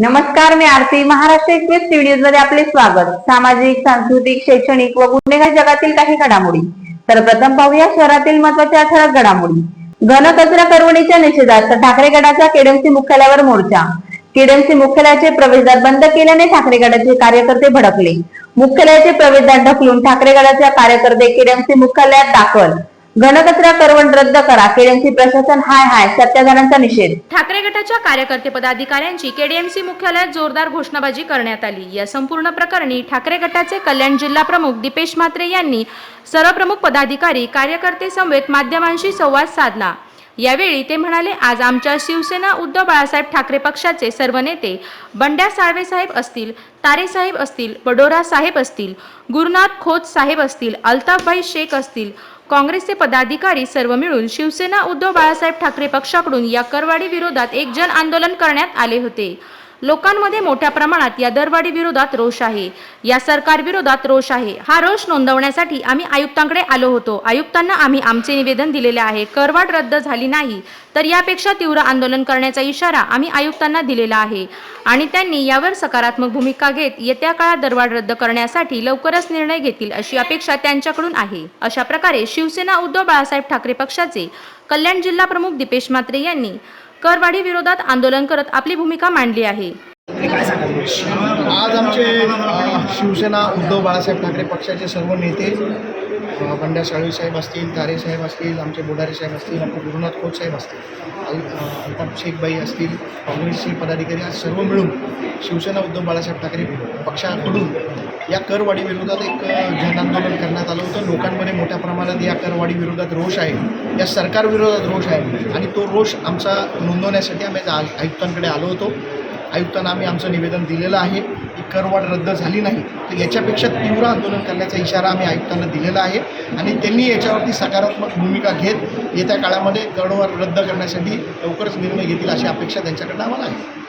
नमस्कार मी Aarti Maharashtra express TV न्यूजमध्ये आपले स्वागत. सामाजिक सांस्कृतिक शैक्षणिक व गुन्हेगार जगातील काही घडामोडी. तर प्रथम पाहूया शहरातील महत्त्वाच्या ठळक घडामोडी. घनकचरा करवणीच्या निषेधार्थ ठाकरे गटाचा केडमसी मुख्यालयावर मोर्चा. केडमसी मुख्यालयाचे प्रवेशद्वार बंद केल्याने ठाकरे गटाचे कार्यकर्ते भडकले. मुख्यालयाचे प्रवेशद्वार ढकलून ठाकरे गटाचे कार्यकर्ते केडमसी मुख्यालयात दाखल. घनकचरा करवण रद्द करा. केडीएमसी प्रशासन हाय हाय सत्याग्रहांचा निषेध. ठाकरे गटाच्या कार्यकर्ते पदाधिकाऱ्यांची केडीएमसी मुख्यालयात जोरदार घोषणाबाजी करण्यात आली. या संपूर्ण प्रकरणी ठाकरे गटाचे कल्याण जिल्हा प्रमुख दीपेश म्हात्रे यांनी सर्व प्रमुख पदाधिकारी कार्यकर्ते समवेत माध्यमांशी संवाद साधला. यावेळी ते म्हणाले आज आमच्या शिवसेना उद्धव बाळासाहेब ठाकरे पक्षाचे सर्व नेते बंड्या साळवे साहेब असतील तारे साहेब असतील बडोरा साहेब असतील गुरुनाथ खोत साहेब असतील अल्ताफभाई शेख असतील काँग्रेसचे पदाधिकारी सर्व मिळून शिवसेना उद्धव बाळासाहेब ठाकरे पक्षाकडून या करवाडी विरोधात एक जन आंदोलन करण्यात आले होते. लोकांमध्ये मोठ्या प्रमाणात या दरवाढी विरोधात रोष आहे. या सरकार विरोधात रोष आहे. हा रोष नोंदवण्यासाठी आम्ही आयुक्तांकडे आलो होतो. आयुक्तांना आम्ही आमचे निवेदन दिलेले आहे. करवाढ रद्द झाली नाही तर यापेक्षा तीव्र आंदोलन करण्याचा इशारा आम्ही आयुक्तांना दिलेला आहे. आणि त्यांनी यावर सकारात्मक भूमिका घेत येत्या काळात दरवाढ रद्द करण्यासाठी लवकरच निर्णय घेतील अशी अपेक्षा त्यांच्याकडून आहे. अशा प्रकारे शिवसेना उद्धव बाळासाहेब ठाकरे पक्षाचे कल्याण जिल्हा प्रमुख दीपेश म्हात्रे यांनी करवाढी विरोधात आंदोलन करत आपली भूमिका मांडली आहे. आज आमचे शिवसेना उद्धव बाळासाहेब ठाकरे पक्षाचे सर्व नेते बंड्या साळवी साहेब असतील तारे साहेब असतील आमचे बोडारे साहेब असतील आमचे गुरुनाथ खोत साहेब असतील अल्ताफ शेखबाई असतील काँग्रेसचे पदाधिकारी आज सर्व मिळून शिवसेना उद्धव बाळासाहेब ठाकरे पक्षाकडून या करवाढीविरोधात एक जनआंदोलन करण्यात आलं होतं. लोकांमध्ये मोठ्या प्रमाणात या करवाढीविरोधात रोष आहे. या सरकारविरोधात रोष आहे. आणि तो रोष आमचा नोंदवण्यासाठी आम्ही आयुक्तांकडे आलो होतो. आयुक्तांना आम्ही आमचं निवेदन दिलेलं आहे. की करवाढ रद्द झाली नाही. तर याच्यापेक्षा तीव्र आंदोलन करण्याचा इशारा आम्ही आयुक्तांना दिलेला आहे. आणि त्यांनी याच्यावरती सकारात्मक भूमिका घेत येत्या काळामध्ये करवाढ रद्द करण्यासाठी लवकरच निर्णय घेतील अशी अपेक्षा त्यांच्याकडनं आम्हाला आहे.